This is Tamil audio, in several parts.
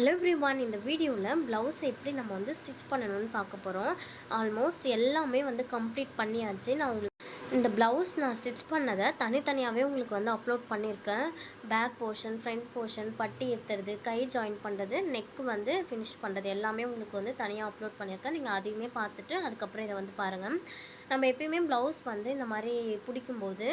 ஹலோ எவ்ரிவான் இந்த வீடியோவில் ப்ளவுஸ் எப்படி நம்ம வந்து ஸ்டிச் பண்ணணும்னு பார்க்க போகிறோம் ஆல்மோஸ்ட் எல்லாமே வந்து கம்ப்ளீட் பண்ணியாச்சு. நான் உங்களுக்கு இந்த ப்ளவுஸ் நான் ஸ்டிச் பண்ணதை தனித்தனியாகவே உங்களுக்கு வந்து அப்லோட் பண்ணியிருக்கேன் பேக் போர்ஷன் ஃப்ரண்ட் போர்ஷன் பட்டி ஏற்றுறது கை ஜாயின் பண்ணுறது நெக் வந்து ஃபினிஷ் பண்ணுறது எல்லாமே உங்களுக்கு வந்து தனியாக அப்லோட் பண்ணியிருக்கேன் நீங்கள் அதையுமே பார்த்துட்டு அதுக்கப்புறம் இதை வந்து பாருங்கள் நம்ம எப்பயுமே ப்ளவுஸ் வந்து இந்த மாதிரி பிடிக்கும்போது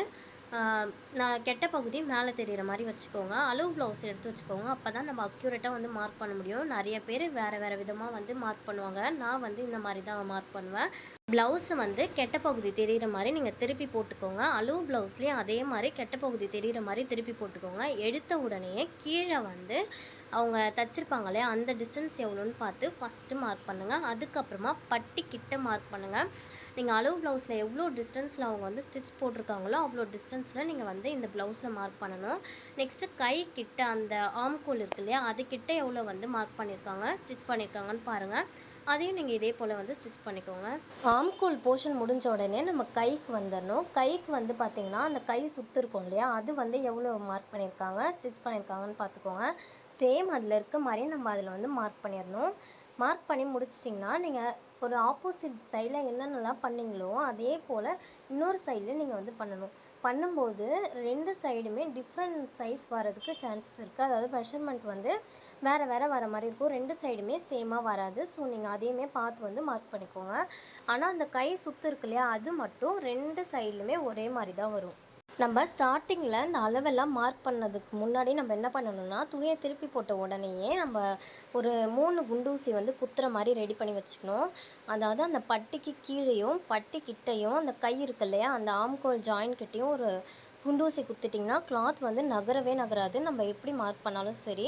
நான் கெட்ட பகுதி மேலே தெரிகிற மாதிரி வச்சுக்கோங்க. அளவு ப்ளவுஸ் எடுத்து வச்சுக்கோங்க. அப்போ தான் நம்ம அக்யூரேட்டாக வந்து மார்க் பண்ண முடியும். நிறைய பேர் வேறு வேறு விதமாக வந்து மார்க் பண்ணுவாங்க. நான் வந்து இந்த மாதிரி தான் மார்க் பண்ணுவேன். ப்ளவுஸை வந்து கெட்ட பகுதி தெரிகிற மாதிரி நீங்கள் திருப்பி போட்டுக்கோங்க. அளவு ப்ளவுஸ்லேயும் அதே மாதிரி கெட்ட பகுதி தெரிகிற மாதிரி திருப்பி போட்டுக்கோங்க. எடுத்த உடனே கீழே வந்து அவங்க தச்சிருப்பாங்களே இல்லையா? அந்த டிஸ்டன்ஸ் எவ்வளோன்னு பார்த்து ஃபஸ்ட்டு மார்க் பண்ணுங்கள் அதுக்கப்புறமா பட்டி கிட்ட மார்க் பண்ணுங்கள் நீங்கள் அளவு ப்ளவுஸில் எவ்வளோ டிஸ்டன்ஸில் அவங்க வந்து ஸ்டிச் போட்டிருக்காங்களோ அவ்வளோ டிஸ்டன்ஸில் நீங்கள் வந்து இந்த ப்ளவுஸில் மார்க் பண்ணணும். நெக்ஸ்ட்டு கை கிட்ட அந்த ஆம்கோல் இருக்கு இல்லையா அதுக்கிட்ட எவ்வளோ வந்து மார்க் பண்ணியிருக்காங்க ஸ்டிச் பண்ணியிருக்காங்கன்னு பாருங்கள் அதையும் நீங்கள் இதே போல் வந்து ஸ்டிச் பண்ணிக்கோங்க. ஆம்கோல் போர்ஷன் முடிஞ்ச உடனே நம்ம கைக்கு வந்துடணும். கைக்கு வந்து பார்த்திங்கன்னா அந்த கை சுத்து இருக்கும் இல்லையா அது வந்து எவ்வளோ மார்க் பண்ணியிருக்காங்க ஸ்டிச் பண்ணியிருக்காங்கன்னு பார்த்துக்கோங்க சேம் அதில் இருக்க மாதிரியே நம்ம அதில் வந்து மார்க் பண்ணிடணும். மார்க் பண்ணி முடிச்சிட்டிங்கன்னா நீங்கள் ஒரு ஆப்போசிட் சைடில் என்னென்னலாம் பண்ணீங்களோ அதே போல் இன்னொரு சைடில் நீங்கள் வந்து பண்ணணும். பண்ணும்போது ரெண்டு சைடுமே டிஃப்ரெண்ட் சைஸ் வரதுக்கு சான்சஸ் இருக்குது அதாவது மெஷர்மெண்ட் வந்து வேறு வேறு வர மாதிரி இருக்கும். ரெண்டு சைடுமே சேமாக வராது. ஸோ நீங்கள் அதையுமே பார்த்து வந்து மார்க் பண்ணிக்கோங்க. ஆனால் அந்த கை சுற்று இருக்கு இல்லையா அது மட்டும் ரெண்டு சைட்லையுமே ஒரே மாதிரி தான் வரும். நம்ம ஸ்டார்டிங்கில் இந்த அளவெல்லாம் மார்க் பண்ணதுக்கு முன்னாடி நம்ம என்ன பண்ணணும்னா துணியை திருப்பி போட்ட உடனேயே நம்ம ஒரு மூணு குண்டூசி வந்து குத்துற மாதிரி ரெடி பண்ணி வச்சுக்கணும். அதாவது அந்த பட்டிக்கு கீழேயும் பட்டி கிட்டையும் அந்த கை இருக்கு இல்லையா அந்த ஆம்கோல் ஜாயின் கிட்டேயும் ஒரு குண்டூசி குத்திட்டிங்கன்னா கிளாத் வந்து நகரவே நகராது. நம்ம எப்படி மார்க் பண்ணாலும் சரி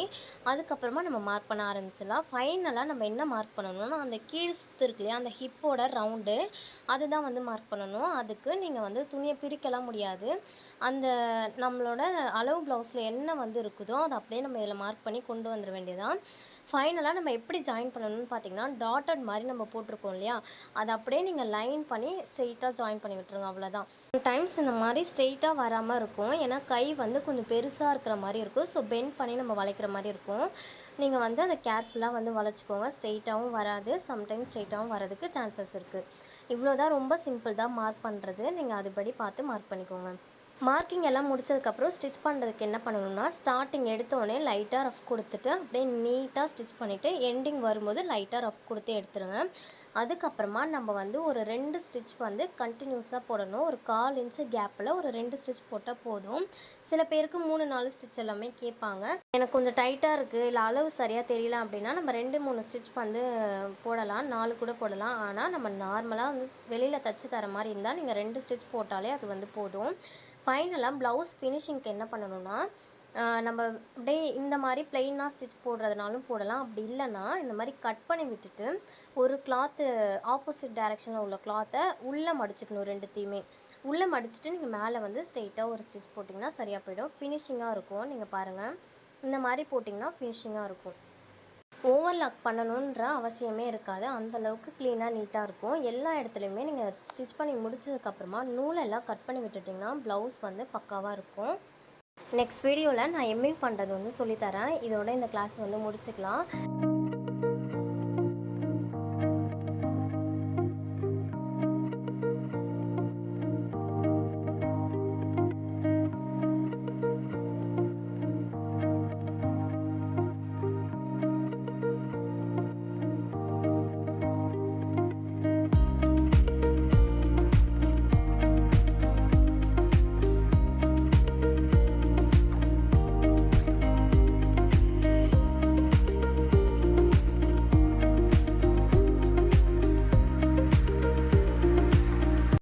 அதுக்கப்புறமா நம்ம மார்க் பண்ண ஆரம்பிச்சிடலாம். ஃபைனலாக நம்ம என்ன மார்க் பண்ணணும்னா அந்த கீழ் சுத்து இருக்கு இல்லையா அந்த ஹிப்போட ரவுண்டு அதுதான் வந்து மார்க் பண்ணணும். அதுக்கு நீங்கள் வந்து துணியை பிரிக்கலாம் முடியாது. அந்த நம்மளோட அளவு ப்ளவுஸில் என்ன வந்து இருக்குதோ அதை அப்படியே நம்ம இதில் மார்க் பண்ணி கொண்டு வந்துட வேண்டியதான் ஃபைனலாக நம்ம எப்படி ஜாயின் பண்ணணும்னு பார்த்தீங்கன்னா டாட்டட் மாதிரி நம்ம போட்டிருக்கோம் இல்லையா அதை அப்படியே நீங்கள் லைன் பண்ணி ஸ்ட்ரெயிட்டாக ஜாயின் பண்ணி விட்டுருங்க அவ்வளோதான் டைம்ஸ் இந்த மாதிரி ஸ்ட்ரெயிட்டாக வராமல் இருக்கும். ஏன்னா கை வந்து கொஞ்சம் பெருசாக இருக்கிற மாதிரி இருக்கும். ஸோ பெண்ட் பண்ணி நம்ம வளைக்கிற மாதிரி இருக்கும். நீங்கள் வந்து அதை கேர்ஃபுல்லாக வந்து வளைச்சிக்கோங்க. ஸ்ட்ரெயிட்டாகவும் வராது. சம்டைம்ஸ் ஸ்ட்ரெயிட்டாகவும் வரதுக்கு சான்சஸ் இருக்குது இவ்வளோ தான் ரொம்ப சிம்பிள் தான் மார்க் பண்ணுறது நீங்கள் அதுபடி பார்த்து மார்க் பண்ணிக்கோங்க. மார்க்கிங் எல்லாம் முடிச்சதுக்கப்புறம் ஸ்டிச் பண்ணுறதுக்கு என்ன பண்ணணும்னா ஸ்டார்டிங் எடுத்தோடனே லைட்டாக ரஃப் கொடுத்துட்டு அப்படியே நீட்டாக ஸ்டிச் பண்ணிவிட்டு எண்டிங் வரும்போது லைட்டாக ரஃப் கொடுத்து எடுத்துருங்க. அதுக்கப்புறமா நம்ம வந்து ஒரு ரெண்டு ஸ்டிச் வந்து கண்டினியூஸாக போடணும். ஒரு கால் இன்ச்சு கேப்பில் ஒரு ரெண்டு ஸ்டிச் போட்டால் போதும். சில பேருக்கு மூணு நாலு ஸ்டிச் எல்லாமே கேட்பாங்க. எனக்கு கொஞ்சம் டைட்டாக இருக்குது இல்லை அளவு சரியாக தெரியல அப்படின்னா நம்ம ரெண்டு மூணு ஸ்டிச் வந்து போடலாம். நாலு கூட போடலாம். ஆனால் நம்ம நார்மலாக வந்து வெளியில் தச்சு தர மாதிரி இருந்தால் நீங்கள் ரெண்டு ஸ்டிச் போட்டாலே அது வந்து போதும். ஃபைனலாக ப்ளவுஸ் ஃபினிஷிங்க்கு என்ன பண்ணணும்னா நம்ம அப்படியே இந்த மாதிரி ப்ளைனாக ஸ்டிச் போடுறதுனாலும் போடலாம். அப்படி இல்லைன்னா இந்த மாதிரி கட் பண்ணி விட்டுட்டு ஒரு கிளாத்து ஆப்போசிட் டைரெக்ஷனில் உள்ள கிளாத்தை உள்ளே மடிச்சுக்கணும் ரெண்டுத்தையுமே. உள்ளே மடிச்சுட்டு நீங்கள் மேலே வந்து ஸ்ட்ரெயிட்டாக ஒரு ஸ்டிச் போட்டிங்கன்னா சரியாக போயிடும். ஃபினிஷிங்காக இருக்கும். நீங்கள் பாருங்கள் இந்த மாதிரி போட்டிங்கன்னா ஃபினிஷிங்காக இருக்கும். ஓவர்லாக் பண்ணணுன்ற அவசியமே இருக்காது. அந்தளவுக்கு க்ளீனாக நீட்டாக இருக்கும். எல்லா இடத்துலையுமே நீங்கள் ஸ்டிச் பண்ணி முடிச்சதுக்கப்புறமா நூலெல்லாம் கட் பண்ணி விட்டுட்டிங்கன்னா ப்ளவுஸ் வந்து பக்காவாக இருக்கும். நெக்ஸ்ட் வீடியோவில் நான் எம்ஏ பண்ணுறது வந்து சொல்லித்தரேன். இதோட இந்த கிளாஸ் வந்து முடிச்சுக்கலாம்.